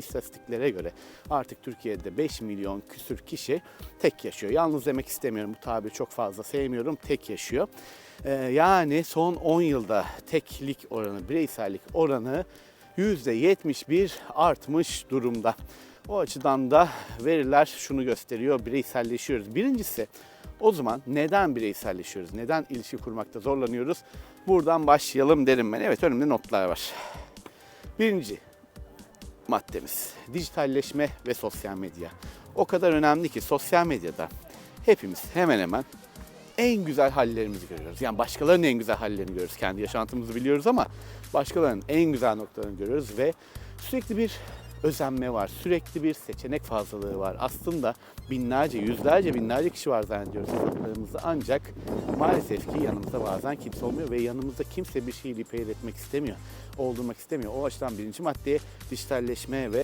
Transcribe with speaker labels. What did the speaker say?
Speaker 1: istatistiklere göre artık Türkiye'de 5 milyon küsür kişi tek yaşıyor. Yalnız demek istemiyorum bu tabiri çok fazla sevmiyorum. Tek yaşıyor. Ee, yani son 10 yılda teklik oranı, bireysellik oranı %71 artmış durumda. O açıdan da veriler şunu gösteriyor, bireyselleşiyoruz. Birincisi o zaman neden bireyselleşiyoruz? Neden ilişki kurmakta zorlanıyoruz? Buradan başlayalım derim ben. Evet önümde notlar var. Birinci maddemiz dijitalleşme ve sosyal medya. O kadar önemli ki sosyal medyada hepimiz hemen hemen en güzel hallerimizi görüyoruz. Yani başkalarının en güzel hallerini görüyoruz. Kendi yaşantımızı biliyoruz ama başkalarının en güzel noktalarını görüyoruz ve sürekli bir özenme var. Sürekli bir seçenek fazlalığı var. Aslında binlerce, yüzlerce, binlerce kişi var zannediyoruz hayatlarımızda. Ancak maalesef ki yanımızda bazen kimse olmuyor ve yanımızda kimse bir şeyi repair etmek istemiyor. Oldurmak istemiyor. O açıdan birinci maddeye dijitalleşme ve